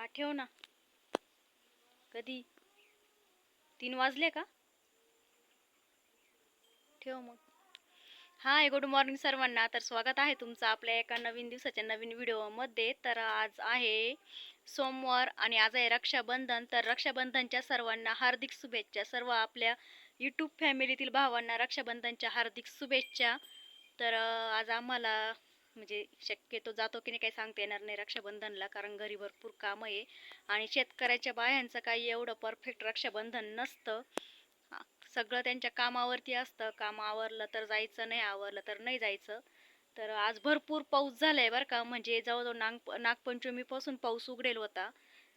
हा ठेव ना. कधी? तीन वाजले का? ठेव मग. हाय गुड मॉर्निंग सर्वांना. तर स्वागत आहे तुमचं आपल्या एका नवीन दिवसाच्या नवीन व्हिडिओमध्ये. तर आज आहे सोमवार आणि आज आहे रक्षाबंधन. तर रक्षाबंधनच्या सर्वांना हार्दिक शुभेच्छा. सर्व आपल्या यूट्यूब फॅमिलीतील भावांना रक्षाबंधनच्या हार्दिक शुभेच्छा. तर आज आम्हाला म्हणजे शक्यतो जातो की नाही काही सांगता येणार नाही रक्षाबंधनला कारण घरी भरपूर कामं आहे. आणि शेतकऱ्याच्या बायांचं काही एवढं परफेक्ट रक्षाबंधन नसतं. सगळं त्यांच्या कामावरती असतं. काम आवरलं तर जायचं नाही आवरलं तर नाही जायचं. तर आज भरपूर पाऊस झाला आहे बरं का. म्हणजे जवळजवळ नाग नागपंचमीपासून पाऊस उघडेल होता.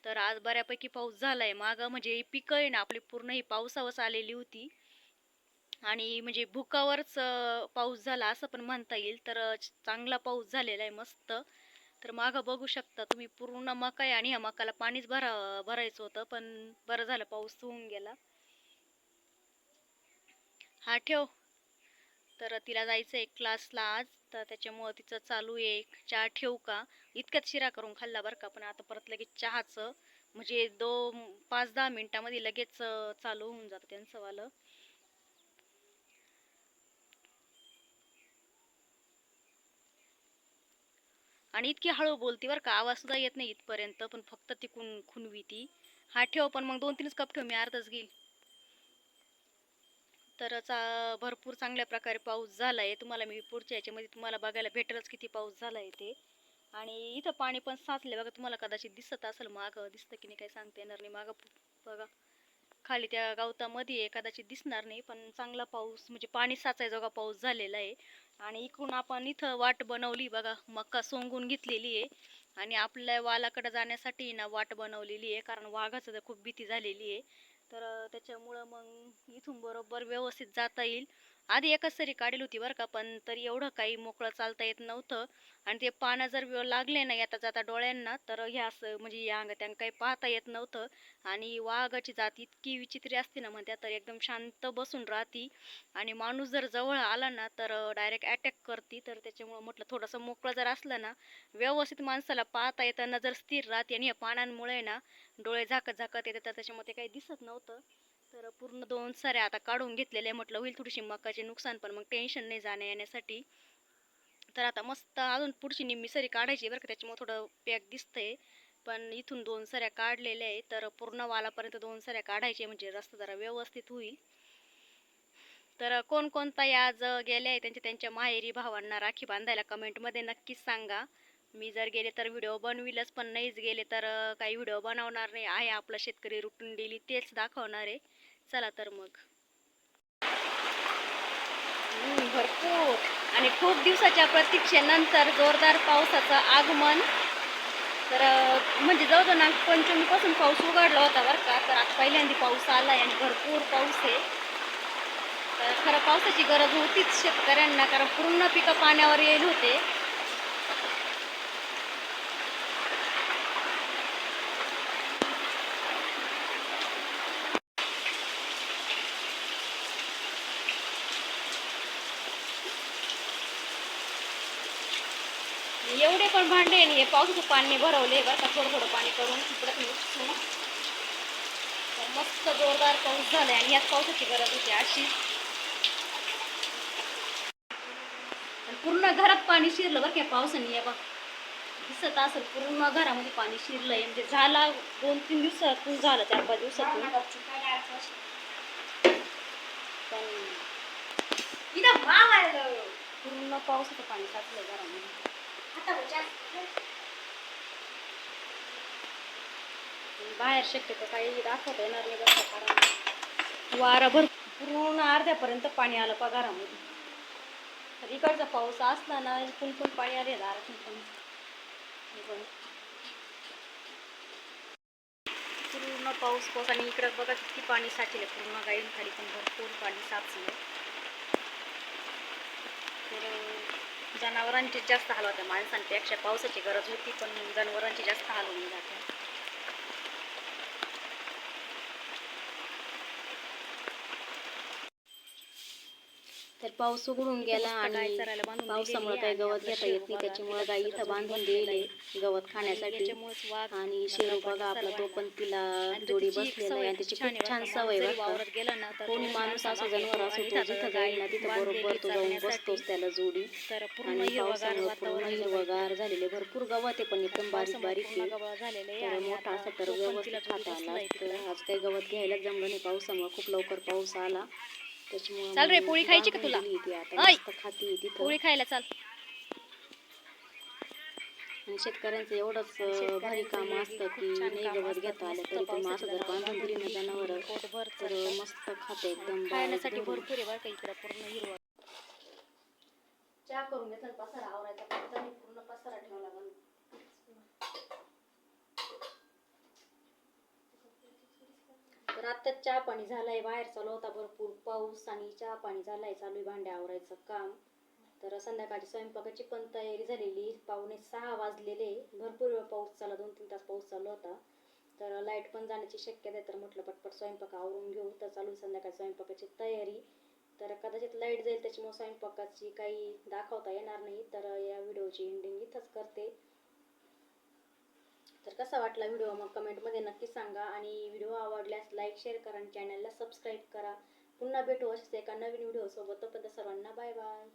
तर आज बऱ्यापैकी पाऊस झाला आहे मागं म्हणजे पिकं आहे ना आपली पूर्ण ही पावसावरच आलेली होती. आणि म्हणजे भुकावरच पाऊस झाला असं पण म्हणता येईल. तर चांगला पाऊस झालेला आहे मस्त. तर मागं बघू शकता तुम्ही पूर्ण मका आहे आणि ह्या मकाला पाणीच भरा भरायचं होतं पण बरं झालं पाऊस होऊन गेला. हा ठेव. तर तिला जायचं आहे क्लासला आज तर त्याच्यामुळं तिचं चालू आहे चहा ठेवू का? इतक्यात शिरा करून खाल्ला बरं का पण आता परत लगेच चहाचं म्हणजे दो पाच दहा मिनिटामध्ये लगेच चालू होऊन जातं त्यांचं वालं. आणि इतकी हळू बोलती बरं का आवाज सुद्धा येत नाही इथपर्यंत पण फक्त ती कुण खुनवी ती. हा ठेव पण मग दोन तीनच कप ठेव मी अर्धच घेईल तर चा भरपूर चांगल्या प्रकारे पाऊस झालाय. तुम्हाला मी पुढच्या याच्यामध्ये तुम्हाला बघायला भेटेलच किती पाऊस झालाय ते. आणि इथं पाणी पण साचले बघा तुम्हाला कदाचित दिसत असेल मागं. दिसतं की नाही काही सांगता येणार नाही. मागं बघा. खाली त्या गवतामध्ये आहे, कदाचित दिसणार नाही पण चांगला पाऊस म्हणजे पाणी साचायजोगा पाऊस झालेला आहे. आणि इकडून आपण इथं वाट बनवली बघा मक्का सोंगून घेतलेली आहे. आणि आपल्या वालाकडे जाण्यासाठी ना वाट बनवलेली आहे कारण वाघाचं तर खूप भीती झालेली आहे. तर त्याच्यामुळं मग इथून बरोबर व्यवस्थित जाता येईल. आधी एकच सरी काढली होती बरं का पण तरी एवढं काही मोकळं चालता येत नव्हतं. आणि ते पानं जर लागले ना येता जाता डोळ्यांना तर ह्या असं म्हणजे या अंग त्यांना काही पाहता येत नव्हतं. आणि वाघाची जात इतकी विचित्र असते ना म्हणत्या तर एकदम शांत बसून राहती. आणि माणूस जर जवळ आला ना तर डायरेक्ट अटॅक करते. तर त्याच्यामुळं म्हटलं थोडंसं मोकळं जर असलं ना व्यवस्थित माणसाला पाहता येताना नजर स्थिर राहते आणि या पानांमुळे ना डोळे झाकत झाकत येतात तर त्याच्यामध्ये काही दिसत नव्हतं. तर पूर्ण दोन साऱ्या आता काढून घेतलेल्या म्हटलं होईल थोडीशी मकाचे नुकसान पण मग टेन्शन नाही जाण्या येण्यासाठी. तर आता मस्त अजून पुढची निम्मी सरी काढायची बरं का त्याच्यामुळे थोडं पॅक दिसतंय. पण इथून दोन सऱ्या काढलेल्या आहे तर पूर्ण वालापर्यंत दोन सऱ्या काढायचे म्हणजे रस्ता जरा व्यवस्थित होईल. तर कोण कोणता आज गेले आहे त्यांच्या त्यांच्या माहेरी भावांना राखी बांधायला कमेंटमध्ये नक्कीच सांगा. मी जर गेले तर व्हिडिओ बनविलच पण नाहीच गेले तर काही व्हिडिओ बनवणार नाही. आहे आपला शेतकरी रुटीन डेली तेच दाखवणार. आहे चला तर मग. भरपूर. आणि खूप दिवसाच्या प्रतीक्षेनंतर जोरदार पावसाचं आगमन. तर अं, म्हणजे जवळजवळ नागपंचमीपासून पाऊस उघडला होता बरं का तर आज पहिल्यांदा पाऊस आलाय आणि भरपूर पाऊस आहे. तर खरं पावसाची गरज होतीच शेतकऱ्यांना कारण पूर्ण पिकं पाण्यावर येईल होते. एवढे पण भांडे नाही हे पावसाचं पाणी भरवले बरं का थोडं थोडं पाणी करून तिकडं मिक्स तर मस्त जोरदार पाऊस झालाय आणि याच पावसाची गरज होती अशी. आणि पूर्ण घरात पाणी शिरलं बरं का पावसाने या बघ. दिसत असेल पूर्ण घरामध्ये पाणी शिरलंय. म्हणजे झाला दोन तीन दिवसातून झालं चार पाच दिवसातून पण पूर्ण पावसाचं पाणी साचलं घरामध्ये. बाहेर शक्यतो काही दाखवता येणार नाही बरं कारण वारा भर पूर्ण अर्ध्यापर्यंत पाणी आलं पगारामध्ये तर इकडचा पाऊस असला ना इथून पण पाणी आले दारातून पण पूर्ण पाऊस पाऊस आणि इकडं बघा किती पाणी साचले पूर्ण गाईन खाली पण भरपूर पाणी साचलं. तर जनावरांची जास्त हाल होते. माणसांपेक्षा पावसाची गरज होती पण जनावरांची जास्त हाल होऊन जाते. तर पाऊस उघडून गेला आणि पावसामुळे काही. गवत घेता येत नाही त्याच्यामुळे गाई इथं बांधून. दिले गवत खाण्यासाठी आणि शेरू बघा आपला तो. पण तिला जोडी बसलेला आहे त्याची खूप छान. सवय कोणी माणूस असं जनवर असो तो जिथं गाई जाईल ना तिथं बरोबर तो जाऊन. बसतोच त्याला जोडी आणि पावसामुळे पूर्ण हिरवगार झालेले भरपूर गवत आहे पण एकदम बारीक बारीक आहे तर मोठा असं तर व्यवस्थित खाता आला. आज काही गवत घ्यायला जमलं नाही पावसामुळे खूप लवकर पाऊस आला त्याच्यामुळे चाल रे, पोळी खायची का तुला? ऐ! तिथं पोळी खायला चाल आणि शेतकऱ्यांचं एवढंच भारी काम असतं की छान नाही गवत. घेता आलं तरी पण असं जर बांधून दिली ना जनावरं पोटभर तर. मस्त खाते एकदम खाण्यासाठी भरपूर आहे बरं का इकडं पूर्ण हिरवं चहा करून घेतला पसारा आवरायचा पूर्ण पसारा ठेवा लागल तर आता चहा पाणी झालाय बाहेर चालू होता भरपूर पाऊस आणि चहा पाणी झालाय चालू आहे भांड्या आवरायचं काम. तर संध्याकाळची स्वयंपाकाची पण तयारी झालेली पावणे सहा वाजलेले भरपूर वेळ पाऊस चालला दोन तीन तास पाऊस चालू होता. तर लाइट पण जाण्याची शक्यता आहे तर म्हटलं पटपट स्वयंपाक आवरून घेऊ तर चालू संध्याकाळी स्वयंपाकाची तयारी. तर कदाचित लाइट जाईल त्याच्यामुळे स्वयंपाकाची काही दाखवता येणार नाही तर या व्हिडिओची एंडिंग इथंच करते. तर कसा वाटला व्हिडिओ मग कमेंटमध्ये नक्की सांगा. आणि व्हिडिओ आवडल्यास लाईक शेअर करा आणि चॅनलला सबस्क्राईब करा. पुन्हा भेटू असेच एका नवीन व्हिडिओ सोबत तोपर्यंत सर्वांना बाय बाय.